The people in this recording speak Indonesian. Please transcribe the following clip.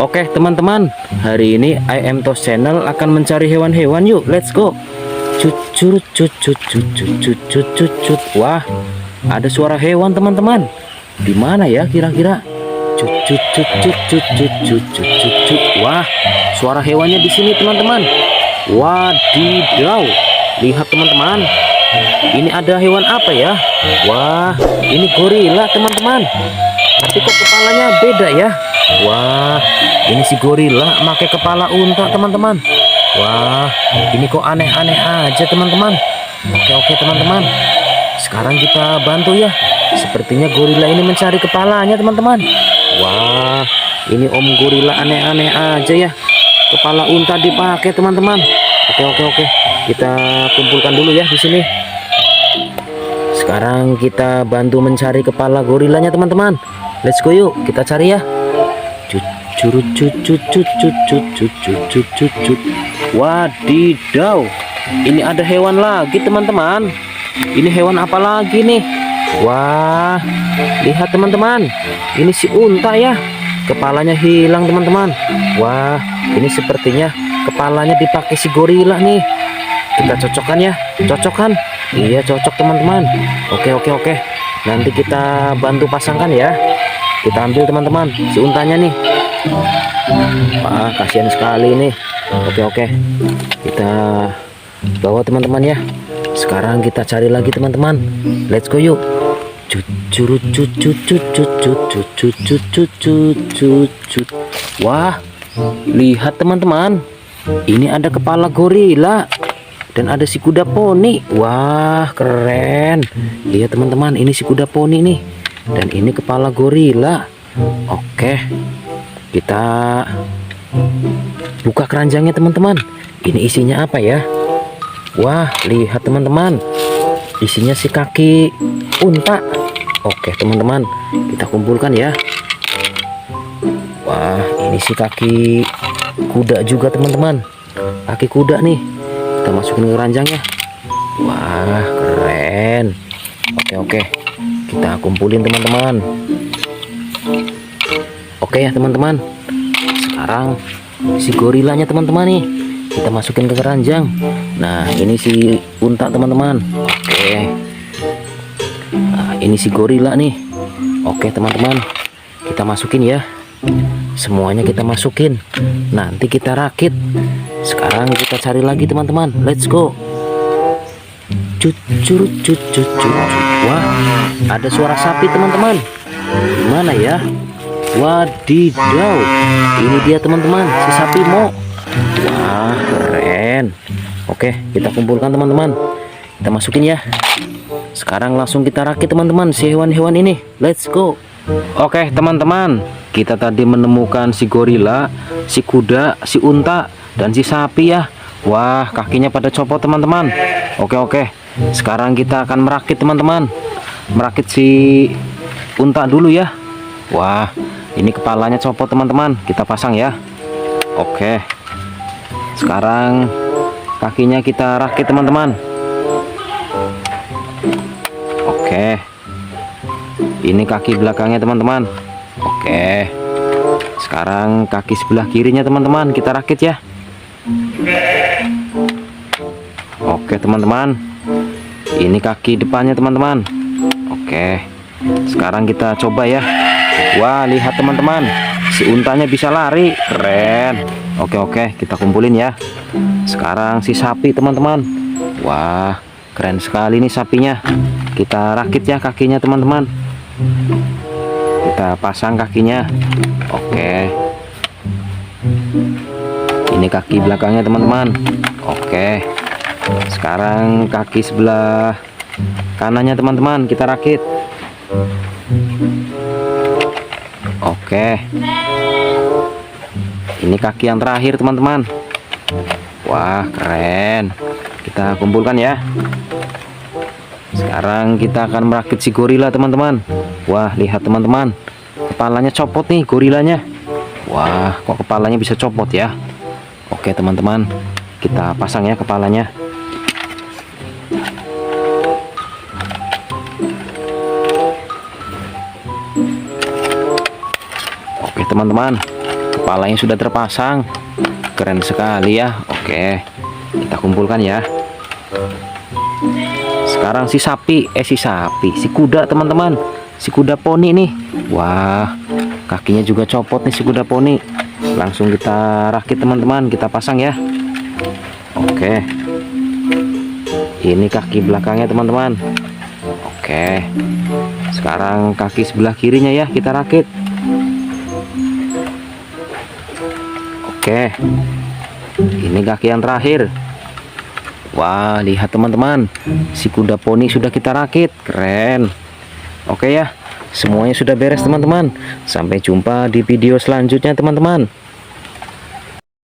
Oke teman-teman, hari ini I am Tos Channel akan mencari hewan-hewan yuk, let's go. Cucur. Wah, ada suara hewan teman-teman. Di mana ya kira-kira? Wah, suara hewannya di sini teman-teman. Wadidaw. Lihat teman-teman. Ini ada hewan apa ya? Wah, ini gorila teman-teman. Tapi kok kepalanya beda ya? Wah, ini si gorila pakai kepala unta teman-teman. Wah, ini kok aneh-aneh aja teman-teman. Oke oke teman-teman. Sekarang kita bantu ya. Sepertinya gorila ini mencari kepalanya teman-teman. Wah, ini om gorila aneh-aneh aja ya. Kepala unta dipakai teman-teman. Oke oke oke. Kita kumpulkan dulu ya di sini. Sekarang kita bantu mencari kepala gorilanya teman-teman. Let's go yuk, kita cari ya curut cucut cucut cucut cucut cucut wadidaw ini ada hewan lagi teman-teman ini hewan apa lagi nih wah lihat teman-teman ini si unta ya kepalanya hilang teman-teman wah ini sepertinya kepalanya dipakai si gorila nih kita cocokkan ya cocokkan iya cocok teman-teman oke oke oke nanti kita bantu pasangkan ya kita ambil teman-teman si untanya nih Wah, kasihan sekali nih oke oke. Kita bawa teman-teman ya. Sekarang kita cari lagi teman-teman. Let's go yuk. Wah lihat teman-teman. Ini ada kepala gorila dan ada si kuda poni. Wah keren. Lihat teman-teman ini si kuda poni nih. Dan ini kepala gorila. Oke. Kita buka keranjangnya teman-teman. Ini isinya apa ya? Wah, lihat teman-teman. Isinya si kaki unta. Oke, teman-teman. Kita kumpulkan ya. Wah, ini si kaki kuda juga teman-teman. Kaki kuda nih. Kita masukin ke keranjangnya. Wah, keren. Oke, oke. Kita kumpulin teman-teman. Oke ya, teman-teman. Sekarang si gorilanya teman-teman nih. Kita masukin ke keranjang. Nah, ini si unta teman-teman. Oke. Nah, ini si gorila nih. Oke, teman-teman. Kita masukin ya. Semuanya kita masukin. Nanti kita rakit. Sekarang kita cari lagi teman-teman. Let's go. Cut cut cut. Wah, ada suara sapi teman-teman. Gimana ya? Wadidaw. Ini dia teman-teman, si sapi mo. Wah, keren. Oke, kita kumpulkan teman-teman. Kita masukin ya. Sekarang langsung kita rakit teman-teman si hewan-hewan ini. Let's go. Oke, teman-teman. Kita tadi menemukan si gorila, si kuda, si unta, dan si sapi ya. Wah, kakinya pada copot teman-teman. Oke, oke. Sekarang kita akan merakit teman-teman. Merakit si unta dulu ya. Wah, ini kepalanya copot teman-teman. Kita pasang ya. Oke. Sekarang kakinya kita rakit teman-teman. Oke. Ini kaki belakangnya teman-teman. Oke. Sekarang kaki sebelah kirinya teman-teman kita rakit ya. Oke teman-teman. Ini kaki depannya teman-teman. Oke. Sekarang kita coba ya. Wah, lihat teman-teman. Si untanya bisa lari. Keren. Oke, oke, kita kumpulin ya. Sekarang si sapi teman-teman. Wah, keren sekali nih sapinya. Kita rakit ya kakinya teman-teman. Kita pasang kakinya. Oke. Ini kaki belakangnya teman-teman. Oke. Sekarang kaki sebelah kanannya teman-teman kita rakit. Oke. Ini kaki yang terakhir teman-teman. Wah, keren. Kita kumpulkan ya. Sekarang kita akan merakit si gorila teman-teman. Wah, lihat teman-teman. Kepalanya copot nih gorilanya. Wah, kok kepalanya bisa copot ya? Oke, teman-teman. Kita pasang ya kepalanya. Teman-teman. Kepalanya sudah terpasang. Keren sekali ya. Oke kita kumpulkan ya. Sekarang si sapi eh si sapi si kuda teman-teman. Si kuda poni nih. Wah kakinya juga copot nih si kuda poni. Langsung kita rakit teman-teman. Kita pasang ya. Oke. Ini kaki belakangnya teman-teman. Oke. Sekarang kaki sebelah kirinya ya kita rakit oke ini kaki yang terakhir Wah, lihat teman-teman. Si kuda poni sudah kita rakit. Keren. Oke ya. Semuanya sudah beres teman-teman. Sampai jumpa di video selanjutnya teman-teman.